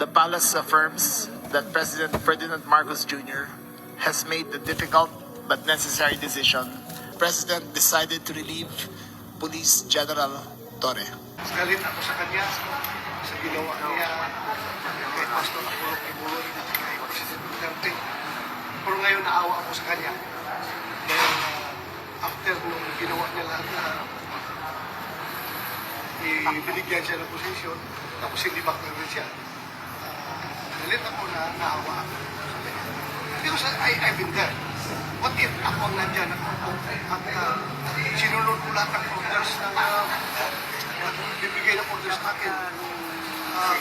The palace affirms that President Ferdinand Marcos Jr. has made the difficult but necessary decision. President decided to relieve Police General Torre. Pero ngayon naawa ako sa kanya. Dahil uh, after nung ginawa niya lahat na ibinigyan siya ng posisyon, tapos hindi back na rin siya. Galit ako na naawa ako. Because I, I've been there. What if ako ang nandyan at, at uh, sinunod ko lahat ng orders ng uh, bibigay ng orders sa akin. Uh,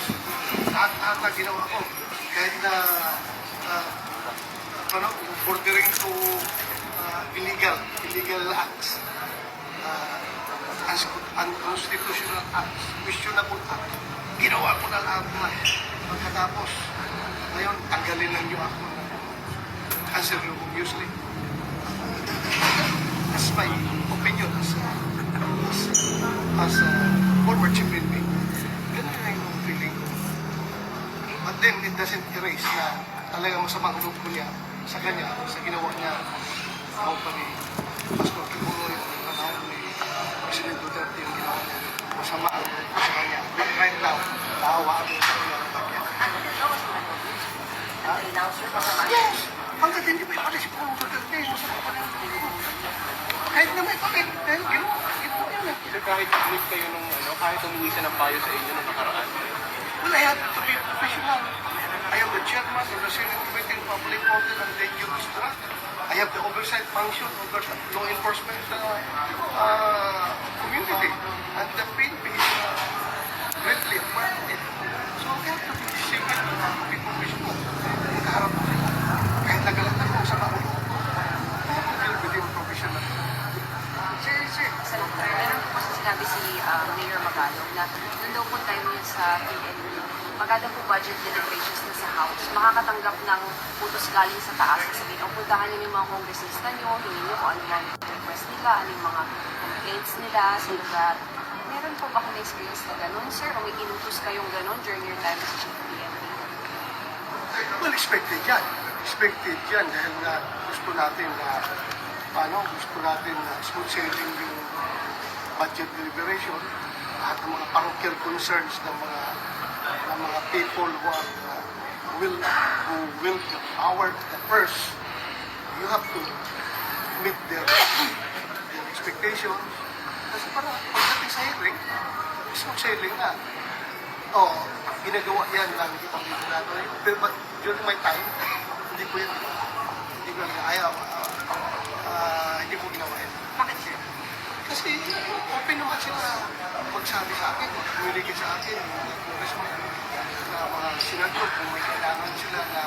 lahat na ginawa ko. Kahit na uh, ano, bordering to uh, illegal, illegal acts. Uh, unconstitutional acts, questionable acts. Ginawa ko na lahat na. Pagkatapos, ngayon, tanggalin lang niyo ako ng cancer obviously. As my opinion as as, as a former chief PNP, ganun na yung feeling ko. But then it doesn't erase na talagang masamang loob ko niya sa kanya, sa ginawa niya ako Yes! Hanggang hindi may palis po ang Duterte, masama pa rin ang. Kahit na may papel, dahil ginawa, ginawa. So kahit nag kayo ano, kahit humingi siya ng payo sa inyo nung nakaraan. Well, I professional. I am the chairman of the Senate Committee on Public Order and Dangerous Trust. I have the oversight function over the law enforcement uh, uh, community. And the PNP is uh, greatly aware of it. So I have to be civil, to be professional. Magkaharap ko sila. Kahit nagalat ako sa mga I have to deal with him professionally. Sir, sir, Senator, meron po kasi sinabi si ah, Magalong na daw po niya sa PNP, maganda po budget deliberations na sa House, makakatanggap ng utos galing sa taas na sabihin, o puntahan niyo yung mga kongresista niyo, hingin niyo kung ano mga request nila, ano yung mga complaints nila sa lugar. Meron po ba kayo experience na ganun, sir? O may inutos kayong ganun during your time as chief PNP? Well, expected yan. Expected yan dahil nga gusto natin na paano, gusto natin na smooth sailing yung budget deliberation ng parochial concerns ng mga ng mga people who are uh, will who will the power the purse you have to meet their their expectations kasi para pagdating sa hearing smooth sailing na Oo, ginagawa yan lang ibang litrato. Pero but during my time, hindi ko yun, hindi ko yun, ayaw, ah, ah, hindi ko ginawa yan. Bakit? Kasi open naman sila magsabi sa akin, communicate sa akin, yung congressman, mga senador, kung may kailangan sila na